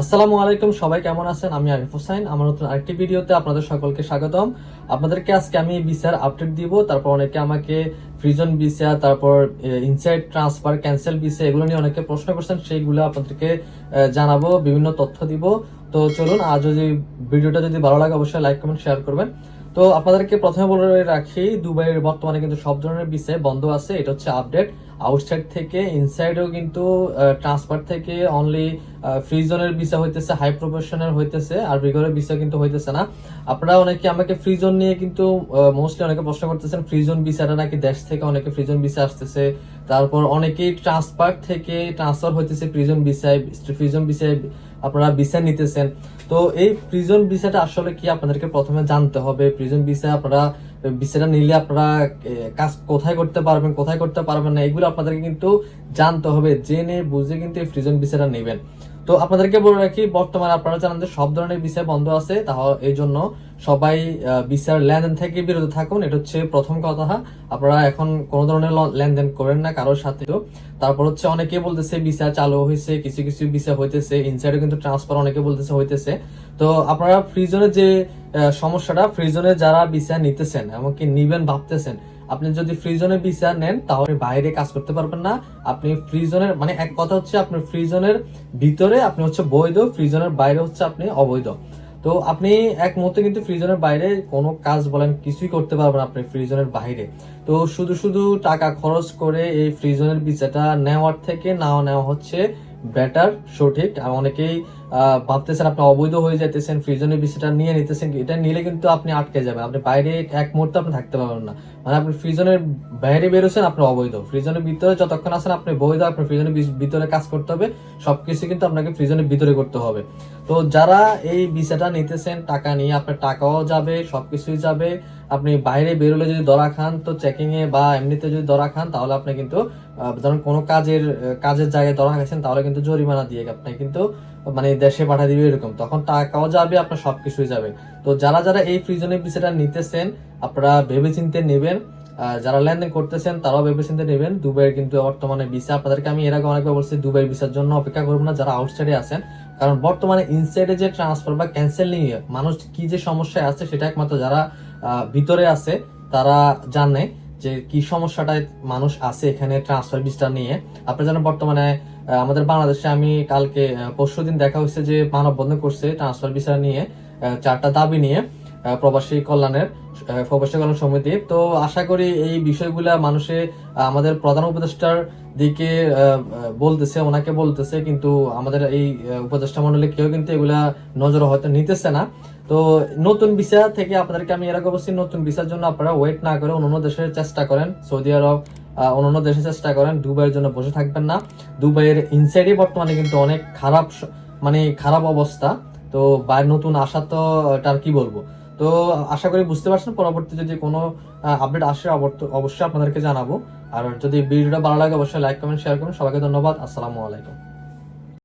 আসসালামু আলাইকুম, সবাই কেমন আছেন? আমি আরিফ হোসাইন। আমার নতুন আরেকটি ভিডিওতে আপনাদের সকলকে স্বাগতম। আপনাদেরকে আজকে আমি ভিসার আপডেট দিব। তারপর অনেকে আমাকে ফ্রিজন ভিসা তারপর ইনসাইড ট্রান্সফার ক্যান্সেল ভিসা এগুলো নিয়ে অনেকে প্রশ্ন করছেন, সেইগুলো আপনাদেরকে জানাব, বিভিন্ন তথ্য দিব। তো চলুন, আজ যদি ভিডিওটা যদি ভালো লাগে, অবশ্যই লাইক কমেন্ট শেয়ার করবেন। তো আপনাদেরকে প্রথমে বলে রাখি, দুবাইয়ের বর্তমানে কিন্তু সব ধরনের বিষয় বন্ধ আছে। এটা হচ্ছে আপডেট আউটসাইড থেকে ইনসাইডেও কিন্তু ট্রান্সফার থেকে অনলি ফ্রি জোনের ভিসা হইতেছে হাই প্রফেশনের হইতেছে, আর রিগরের ভিসা কিন্তু হইতেছে না। আপনারা অনেকে আমাকে ফ্রি জোন নিয়ে কিন্তু মোস্টলি অনেকে প্রশ্ন করতেছেন ফ্রি জোন ভিসাটা নাকি দেশ থেকে অনেকে ফ্রি জোন ভিসা আসতেছে। তারপর অনেকেই ট্রান্সফার থেকে ট্রান্সফার হইতেছে প্রিজন ভিসায় প্রিজন ভিসায় আপনারা ভিসা নিতেছেন। তো এই প্রিজন ভিসাটা আসলে কি আপনাদেরকে প্রথমে জানতে হবে? প্রিজন ভিসা আপনারা ভিসাটা নিলে আপনারা কাজ কোথায় করতে পারবেন, কোথায় করতে পারবেন না, এগুলো আপনাদেরকে কিন্তু জানতে হবে। জেনে বুঝে কিন্তু এই প্রিজন ভিসাটা নেবেন। তো আপনাদেরকে বলে রাখি, বর্তমানে আপনারা জানেন যে সব ধরনের ভিসা বন্ধ আছে তাহলে এই জন্য সবাই ভিসার লেনদেন থেকে বিরত থাকুন, এটা হচ্ছে প্রথম কথা। আপনারা এখন কোনো ধরনের লেনদেন করেন না কারোর সাথে। তারপর হচ্ছে অনেকে বলতেছে ভিসা চালু হয়েছে, কিছু কিছু ভিসা হইতেছে ইনসাইডে কিন্তু ট্রান্সফার অনেকে বলতেছে, হইতেছে। তো আপনারা ফ্রিজনে যে সমস্যাটা ফ্রিজনে যারা ভিসা নিতেছেন, এমনকি নিবেন, ভাবতেছেন আপনি যদি ফ্রিজনে ভিসা নেন, তাহলে বাইরে কাজ করতে পারবেন না। আপনি ফ্রিজনের মানে এক কথা হচ্ছে আপনি ফ্রিজনের ভিতরে, আপনি হচ্ছে বৈধ, ফ্রিজনের বাইরে হচ্ছে আপনি অবৈধ। তো আপনি এক মুহূর্তে কিন্তু ফ্রিজনের বাইরে কোনো কাজ বলেন, কিছুই করতে পারবেন আপনি ফ্রিজনের বাইরে। তো শুধু শুধু টাকা খরচ করে এই ফ্রিজনের ভিসাটা নেওয়ার থেকে নাও নেওয়া হচ্ছে বেটার সঠিক। অনেকেই ভাবতেছেন আপনি অবৈধ হয়ে যাইতেছেন, ফ্রিজনের ভিসাটা নিয়ে নিতেছেন, এটা নিলে কিন্তু আপনি আটকে যাবেন। আপনি বাইরে এক মুহূর্তে আপনি থাকতে পারবেন না। মানে আপনি ফ্রিজনের বাইরে বেরোছেন আপনি অবৈধ। ফ্রিজনের ভিতরে যতক্ষণ আছেন আপনি বৈধ আপনি ফ্রিজনের ভিতরে কাজ করতে হবে। সবকিছু কিন্তু আপনাকে ফ্রিজনের ভিতরে করতে হবে। তো যারা এই ভিসাটা নিতেছেন, টাকা নিয়ে আপনার টাকাও যাবে, সবকিছুই যাবে। আপনি বাইরে বেরোলে যদি ধরা খান, তো চেকিং এ বা এমনিতে যদি ধরা খান, তাহলে আপনি কিন্তু ধরুন কোনো কাজের কাজের জায়গায় ধরা খাচ্ছেন তাহলে কিন্তু জরিমানা দিয়ে আপনি কিন্তু মানে দেশে পাঠা দিবে এরকম, তখন টাকাও যাবে, আপনার সবকিছুই যাবে। তো যারা যারা এই ফ্রিজনের ভিসাটা নিতেছেন, আপনারা ভেবেচিন্তে নেবেন যারা লেনদেন করতেছেন, তারাও ভেবেচিন্তে নেবেন, দুবাইয়ের কিন্তু বর্তমানে ভিসা আপনাদেরকে আমি এর আগে অনেকবার বলছি, দুবাই ভিসার জন্য অপেক্ষা করব না, যারা আউটসাইডে আছেন। কারণ বর্তমানে ইনসাইডে যে ট্রান্সফার বা ক্যান্সেল নিয়ে মানুষ কি যে সমস্যায় আছে, সেটা একমাত্র যারা ভিতরে আছে, তারা জানে যে কি সমস্যাটায় মানুষ আছে এখানে ট্রান্সফার ভিসা নিয়ে। আপনি জানেন বর্তমানে আমাদের বাংলাদেশে আমি কালকে পরশু দিন দেখা হচ্ছে যে মানববন্ধন করছে ট্রান্সফার ভিসা নিয়ে চারটা দাবি নিয়ে প্রবাসী কল্যাণের প্রবাসী কল্যাণ সমিতি তো আশা করি এই বিষয়গুলা মানুষে আমাদের প্রধান উপদেষ্টার দিকে বলতেছে, ওনাকে বলতেছে, কিন্তু আমাদের এই উপদেষ্টা মন্ডলে কেউ কিন্তু এগুলা নজর হয়তো নিতেছে না। তো নতুন ভিসা থেকে আপনাদেরকে আমি এরকম বলছি, নতুন ভিসার জন্য আপনারা ওয়েট না করে অন্য দেশের চেষ্টা করেন। সৌদি আরব অন্যান্য দেশে চেষ্টা করেন, দুবাইয়ের জন্য বসে থাকবেন না। দুবাইয়ের ইনসাইডে বর্তমানে কিন্তু অনেক খারাপ মানে খারাপ অবস্থা। তো বাইরে নতুন আসা তো তার কি বলব? তো আশা করি বুঝতে পারছেন পরবর্তী যদি কোনো আপডেট আসে অবশ্যই আপনাদেরকে জানাব। আর যদি ভিডিওটা ভালো লাগে, অবশ্যই লাইক কমেন্ট শেয়ার করুন। সবাইকে ধন্যবাদ। আসসালামু আলাইকুম।